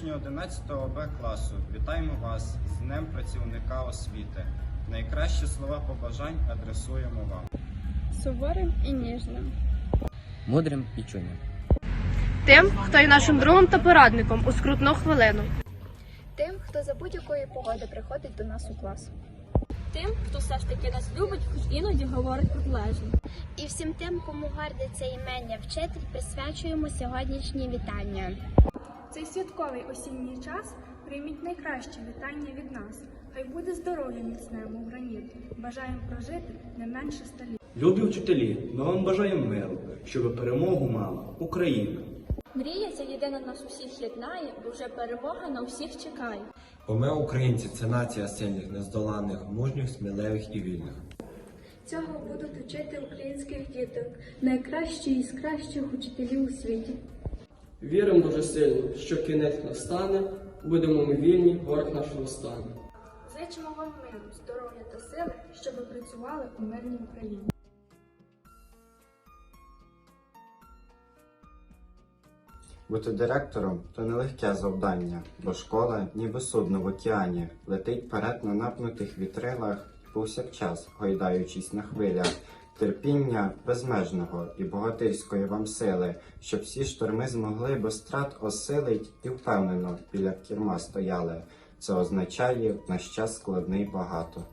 учні 11 Б класу, вітаємо вас з Днем працівника освіти. Найкращі слова побажань адресуємо вам. суворим і ніжним. мудрим і чуйним. Тим, хто є нашим другом та порадником у скрутну хвилину. Тим, хто за будь-якої погоди приходить до нас у клас. Тим, хто все ж таки нас любить, хоч іноді говорить протилежно. І всім тим, кому гордиться імення вчитель, присвячуємо сьогоднішнє вітання. Цей святковий осінній час прийміть найкраще вітання від нас. Хай буде здоров'я міцному граніт. Бажаємо прожити не менше ста літ. Любі вчителі, ми вам бажаємо миру, щоб перемогу мала Україна. Мрія ця єдина нас усіх єднає, бо вже перемога на всіх чекає. Бо ми, українці, це нація сильних, нездоланних, мужніх, сміливих і вільних. Цього будуть учити українських діток, найкращі із кращих учителів у світі. Віримо дуже сильно, що кінець настане, будемо ми вільні, ворог наш не стане. Зичимо вам миру, здоров'я та сили, щоб ви працювали у мирній Україні. Бути директором то нелегке завдання, бо школа, ніби судно в океані, летить вперед на напнутих вітрилах, повсякчас гойдаючись на хвилях. Терпіння безмежного і богатирської вам сили, щоб всі шторми змогли без страт осилить і впевнено біля керма стояли. Це означає наш час складний багато.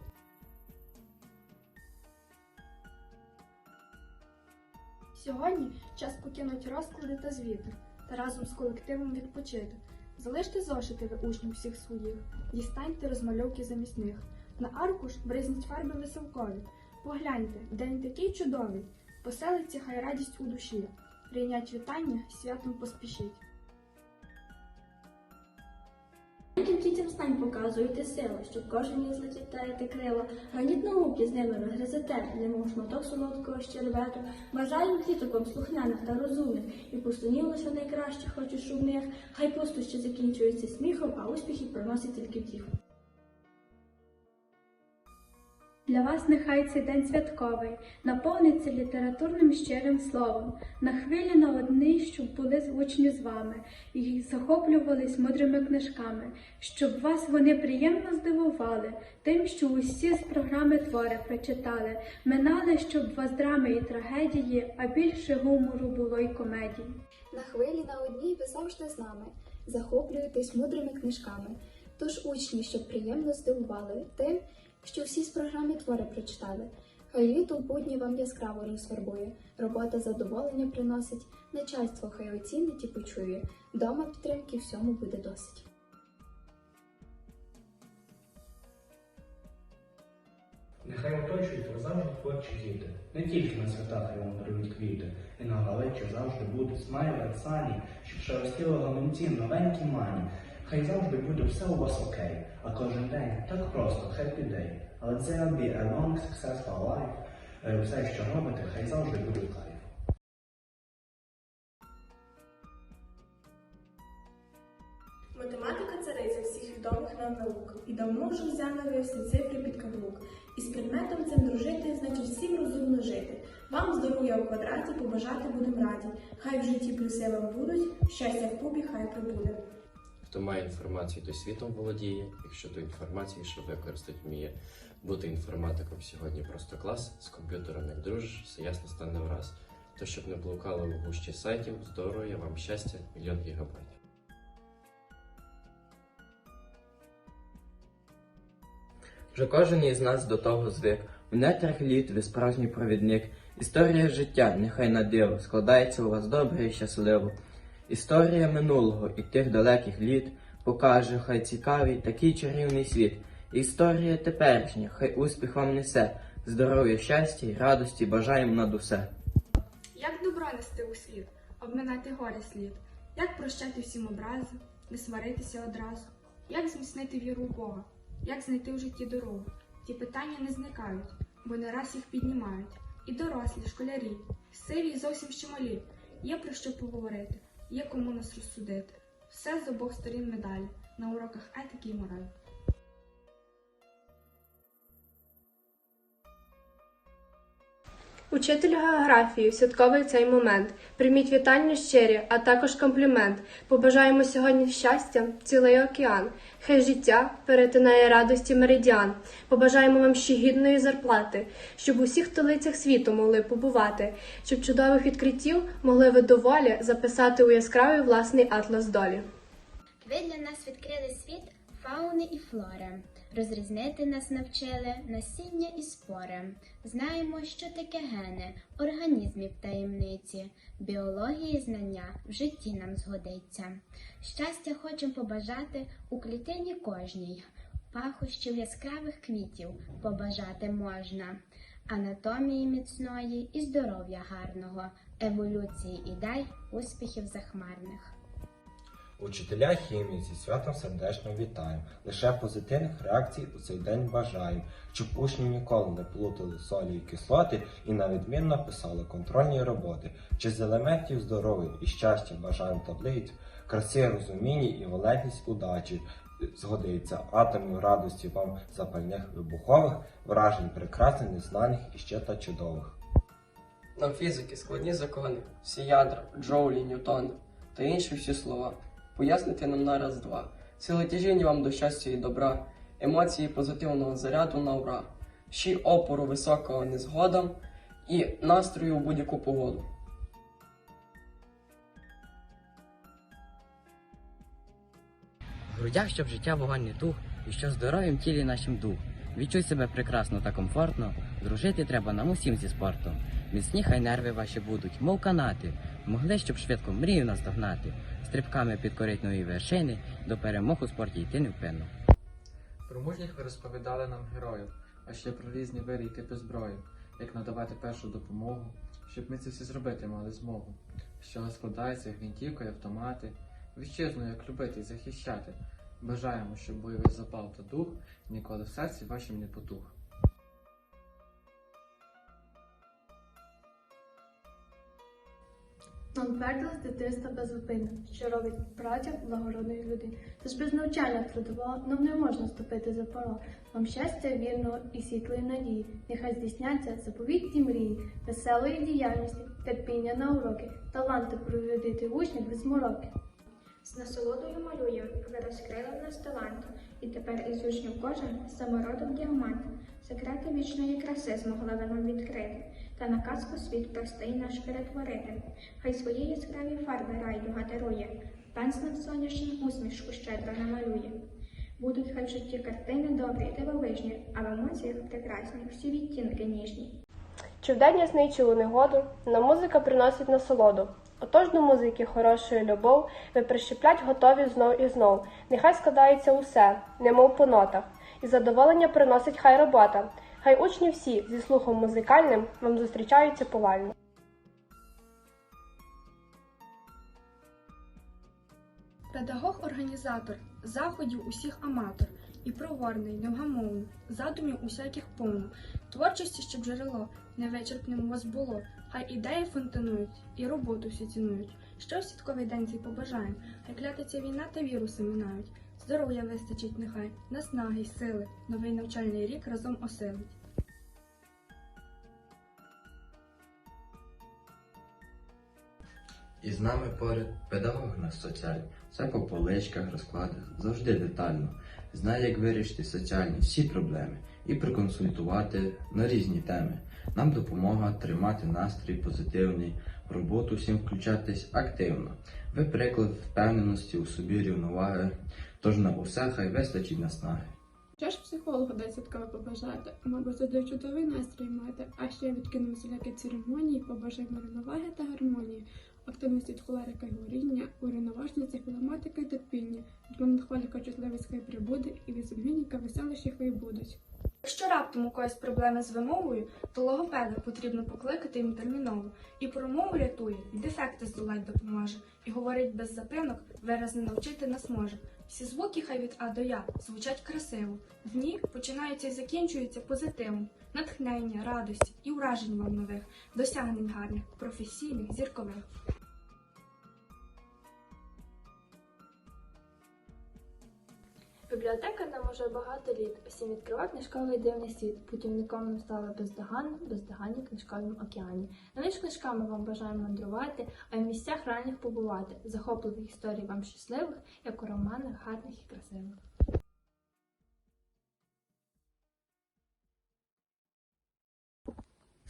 Сьогодні час покинути розклади та звіти та разом з колективом відпочити. Залиште зошити ви учнів всіх своїх, дістаньте розмальовки замість них. На аркуш бризніть фарби веселкові. Погляньте, день такий чудовий, поселиться хай радість у душі. Прийнять вітання, святом. Маленьким дітям стань показуєте сили, щоб кожен із летітаєте крила. Граніт науки з ними ви гризете, немов шматок солодкого щербету. Бажаємо дітокам слухняних та розумних, і пустунів лише найкраще, хочу, щоб в них. Хай пустощі закінчуються сміхом, а успіхи приносять тільки втіху. Для вас нехай цей день святковий, наповниться літературним щирим словом, на хвилі на одній, щоб були звучні з вами, і захоплювались мудрими книжками, щоб вас вони приємно здивували, тим, що усі з програми твори прочитали, минали, щоб вас драми і трагедії, а більше гумору було й комедії. На хвилі на одній ви завжди з нами, захоплюєтесь мудрими книжками. Тож учні, щоб приємно здивували тим, що всі з програми твори прочитали. Хай літо в будні вам яскраво розфарбує, робота задоволення приносить, начальство хай оцінить і почує, дома підтримки всьому буде досить. Нехай оточують вас завжди творчі діти, не тільки на святах вам дарують квіти, і на галичі завжди будуть смайли, сані, щоб шелестіло гаманці новенькі мані. Хай завжди буде все у вас окей, а кожен день так просто, happy day. Але це be a long, successful life. Е, Все, що робите, хай завжди буде кайф. Математика цариця всіх відомих нам наук, і давно вже взяли всі цифри під каблук. І з предметом цим дружити, значить всім розумно жити. Вам здоров'я у квадраті побажати будем раді. Хай в житті плюси вам будуть, щастя в кубі хай прибуде. Хто має інформацію, той світом володіє. Якщо до інформації, що використати вміє. Бути інформатиком сьогодні просто клас. З комп'ютером як дружиш, все ясно стане враз. То щоб не блукали в гущі сайтів, здоров'я, вам щастя, мільйон гігабайт. Вже кожен із нас до того звик. В нетрах літ ви справжній провідник. Історія життя, нехай на диво, складається у вас добре і щасливо. Історія минулого і тих далеких літ покаже, хай цікавий такий чарівний світ. Історія теперішня, хай успіх вам несе, здоров'я, щастя і радості бажаємо над усе. Як добро нести у світ, обминати горе слід, як прощати всім образи, не сваритися одразу, як зміцнити віру в Бога, як знайти в житті дорогу. Ті питання не зникають, бо не раз їх піднімають. І дорослі, школярі, сиві й зовсім ще малі. Є про що поговорити, є кому нас розсудити. Все з обох сторін медалі, на уроках етики і моралі. Учитель географії, святковий цей момент. Прийміть вітання щирі, а також комплімент. Побажаємо сьогодні щастя, цілий океан. Хай життя перетинає радості меридіан. Побажаємо вам ще гідної зарплати, щоб у всіх столицях світу могли побувати, щоб чудових відкриттів могли ви доволі записати у яскравий власний атлас долі. Ви для нас відкрили світ фауни і флори. Розрізнити нас навчили насіння і спори. Знаємо, що таке гени, організмів таємниці, біології знання в житті нам згодиться. Щастя хочемо побажати у клітині кожній, пахощів яскравих квітів побажати можна, анатомії міцної і здоров'я гарного, еволюції ідей, успіхів захмарних. Учителя хімії зі святом сердечно вітаємо. Лише позитивних реакцій у цей день бажаємо, щоб учні ніколи не плутали солі і кислоти і на відмінно писали контрольні роботи. Чи з елементів здоров'я і щастя бажаємо таблицю, краси, розуміння і валентність удачі. Згодиться атомів радості вам запальних вибухових, вражень прекрасних, незнаних і ще та чудових. Нам фізики, складні закони, всі ядра, джоулі, ньютони та інші всі слова. Пояснити нам на раз два. Сили тяжіння вам до щастя і добра, емоції позитивного заряду на ура, ще опору високого незгодам і настрою у будь-яку погоду. В грудях, щоб життя вогонь тух, і що здоров'ям тілі нашим дух. Відчуй себе прекрасно та комфортно, дружити треба нам усім зі спортом. Міцні хай нерви ваші будуть, мов канати, могли, щоб швидко мрію наздогнати, стрибками підкорить нові вершини, до перемог у спорті йти невпинно. Про мужніх ви розповідали нам героїв, а ще про різні види і типи зброї, як надавати першу допомогу, щоб ми це всі зробити мали змогу. З чого складається гвинтівка і автомати, вітчизну як любити і захищати. Бажаємо, щоб бойовий запал та дух ніколи в серці вашім не потух. Нам твердо з дитинства безупинно, що робить праця благородної людини. Тож без навчання трудового нам не можна ступити за порог. Вам щастя вірного і світлої надії. Нехай здійсняться заповітні мрії, веселої діяльності, терпіння на уроки, таланти проведити учнів без мороки. З насолодою малюємо, ви розкрили в нас талант, і тепер із учнів кожен самородок діамант. Секрети вічної краси змогли ви нам відкрити, та на казку світ простий наш перетворити. Хай свої яскраві фарби райдуга дарує, пензлем сонячним усмішку щедро намалює. Будуть хай в житті картини добрі і дивовижні, а в емоціях прекрасні всі відтінки ніжні. Чи вдень ясний, чи у негоду, на музика приносить насолоду. Отож до музики хорошої любов ви прищеплять готові знов і знов. Нехай складається усе, немов по нотах, і задоволення приносить хай робота. Хай учні всі зі слухом музикальним вам зустрічаються повально. Педагог-організатор заходів усіх аматор і проворний, невгамовний, задумів усяких повно, творчості, щоб джерело невичерпним у вас було. Хай ідеї фонтанують і роботу всі цінують. Що в святковий день цей побажаєм, хай клятиться війна та віруси минають. Здоров'я вистачить нехай, наснаги й сили, новий навчальний рік разом осилить. І з нами поряд педагог наш соціальний, все по поличках, розкладах, завжди детально. Знає, як вирішити соціальні всі проблеми і проконсультувати на різні теми. Нам допомога тримати настрій позитивний, в роботу всім включатись активно. Ви приклад впевненості у собі рівноваги, тож на усе хай вистачить наснаги. Що ж психологу десь святково побажати? Мабуть, завжди чудовий настрій мати, а ще відкинув всілякі церемонії, побажаємо рівноваги та гармонії, активності від холерика й горіння, урівноважності, філематика й терпіння, від меланхоліка чутливість прибуде, і від сумлінніка веселощі хай будуть. Якщо раптом у когось проблеми з вимовою, то логопеда потрібно покликати їм терміново. І промову рятує, і дефекти здолать допоможе. І говорить без запинок, виразно навчити нас може. Всі звуки хай від А до Я звучать красиво. Дні починаються і закінчуються позитивом, натхнення, радості і уражень вам нових, досягнень гарних, професійних, зіркових. Бібліотека нам уже багато літ. Усім відкривав книжковий дивний світ. Путівником нам стали бездоганно, бездоганні книжковому океані. Не лише книжками вам бажаємо мандрувати, а й в місцях ранніх побувати. Захопливих історій вам щасливих, як у романах гарних і красивих.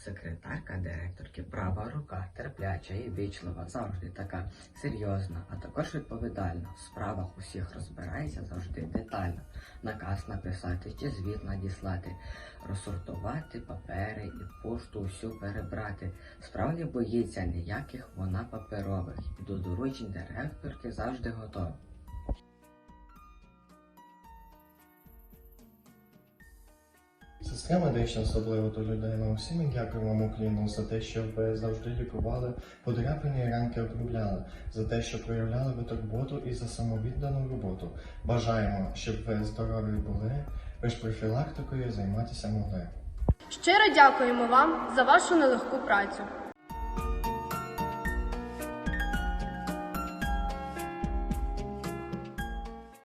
Секретарка директорки права рука, терпляча і вічлива, завжди така серйозна, а також відповідальна. В справах усіх розбирається завжди детально. Наказ написати чи звіт надіслати, розсортувати папери і пошту усю перебрати. Справді боїться ніяких вона паперових. І до доручень директорки завжди готова. Сестра медична особливо до людей. Ми всім дякуємо Україну, за те, що ви завжди лікували, подряпані ранки обробляли, за те, що проявляли ви турботу і за самовіддану роботу. Бажаємо, щоб ви здорові були, ви ж профілактикою займатися могли. Щиро дякуємо вам за вашу нелегку працю.